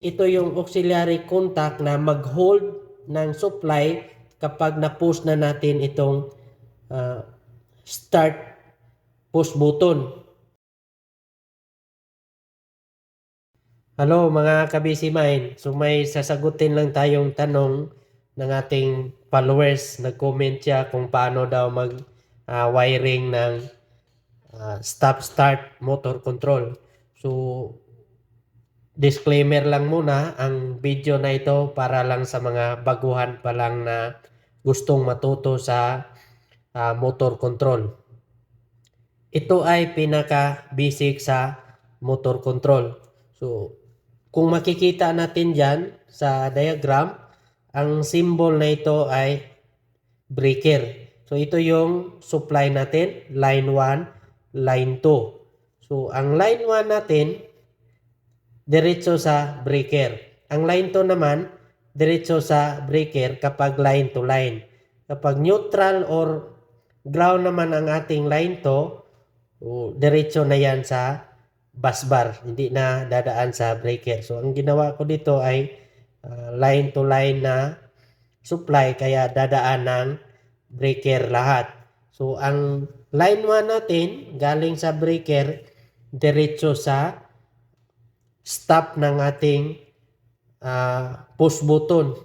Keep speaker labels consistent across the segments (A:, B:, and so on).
A: ito yung auxiliary contact na mag-hold ng supply kapag na-push na natin itong ah, start push button. Hello mga kabisi mind. So may sasagutin lang tayong tanong ng ating followers. Nag-comment siya kung paano daw mag ah, wiring ng ah, stop start motor control. So disclaimer lang muna, ang video na ito para lang sa mga baguhan pa lang na gustong matuto sa ah, motor control. Ito ay pinaka basic sa motor control. So kung makikita natin dyan sa diagram, ang symbol na ito ay breaker. So ito yung supply natin, line 1, line 2. So ang line 1 natin, diretso sa breaker. Ang line 2 naman, diretso sa breaker kapag line to line. Kapag neutral or ground naman ang ating line 2, oh, diretso na yan sa bus bar, hindi na dadaan sa breaker. So ang ginawa ko dito ay uh, line to line na supply kaya dadaan ng breaker lahat. So ang line 1 natin galing sa breaker diretso sa stop ng ating uh, push button.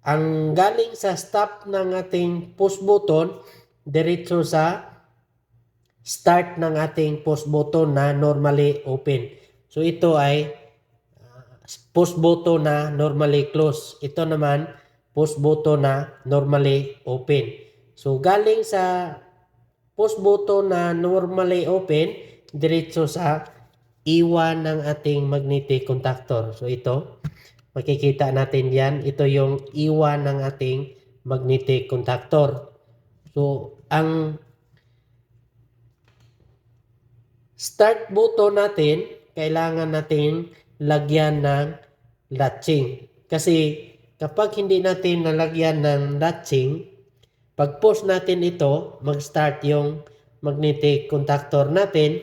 A: Ang galing sa stop ng ating push button diretso sa start ng ating push button na normally open. So ito ay uh, push button na normally close. Ito naman push button na normally open. So galing sa push button na normally open diretso sa iwan ng ating magnetic contactor. So ito, makikita natin yan. Ito yung iwan ng ating magnetic contactor. So ang start button natin, kailangan natin lagyan ng latching. Kasi kapag hindi natin nalagyan ng latching, pag push natin ito, mag-start yung magnetic contactor natin.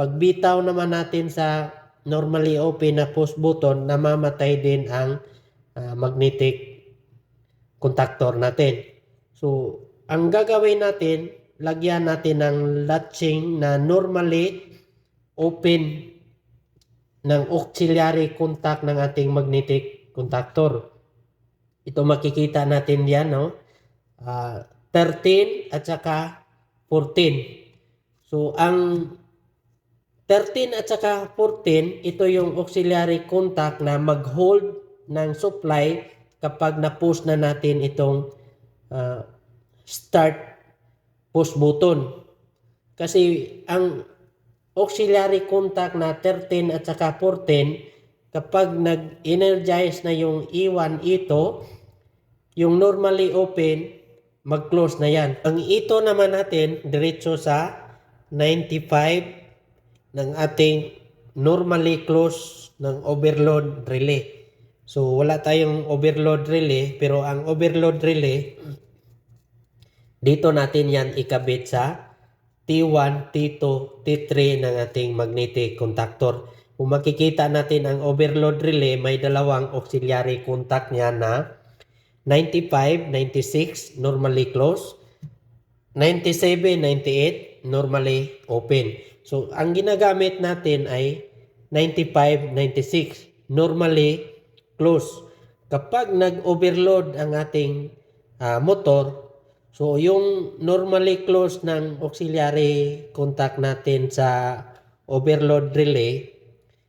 A: Pag bitaw naman natin sa normally open na push button, namamatay din ang uh, magnetic contactor natin. So, ang gagawin natin, lagyan natin ng latching na normally open ng auxiliary contact ng ating magnetic contactor. Ito makikita natin yan, no? Uh, 13 at saka 14. So, ang 13 at saka 14, ito yung auxiliary contact na mag-hold ng supply kapag na-push na natin itong uh, start push button. Kasi ang auxiliary contact na 13 at saka 14, kapag nag-energize na yung E1 ito, yung normally open, mag-close na yan. Ang ito naman natin, diretso sa 95 ng ating normally close ng overload relay. So wala tayong overload relay pero ang overload relay dito natin yan ikabit sa T1, T2, T3 ng ating magnetic contactor. Kung makikita natin ang overload relay may dalawang auxiliary contact niya na 95, 96 normally close, 97, 98 normally open. So, ang ginagamit natin ay 95, 96. Normally, close. Kapag nag-overload ang ating uh, motor, so yung normally close ng auxiliary contact natin sa overload relay,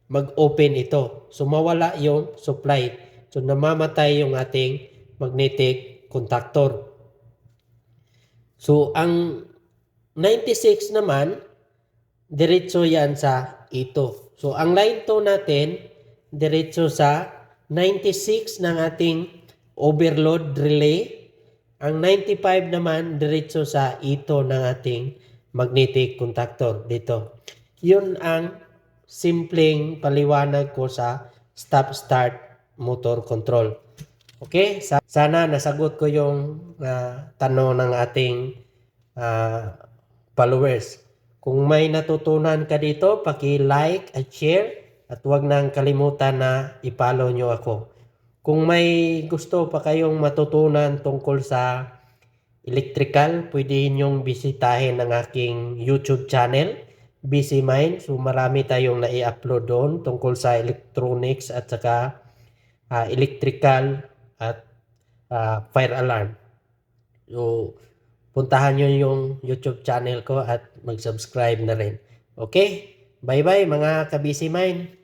A: mag-open ito. So, mawala yung supply. So, namamatay yung ating magnetic contactor. So, ang 96 naman, diretso yan sa ito. So, ang line 2 natin, diretso sa 96 ng ating overload relay. Ang 95 naman, diretso sa ito ng ating magnetic contactor dito. Yun ang simpleng paliwanag ko sa stop-start motor control. Okay? Sana nasagot ko yung uh, tanong ng ating uh, followers. Kung may natutunan ka dito, paki-like at share At huwag nang kalimutan na i-follow nyo ako. Kung may gusto pa kayong matutunan tungkol sa electrical, pwede nyong bisitahin ang aking YouTube channel, Busy Mind. So marami tayong nai-upload doon tungkol sa electronics at saka ah, electrical at ah, fire alarm. So puntahan nyo yung YouTube channel ko at mag-subscribe na rin. Okay? Bye-bye mga ka-Busy Mind.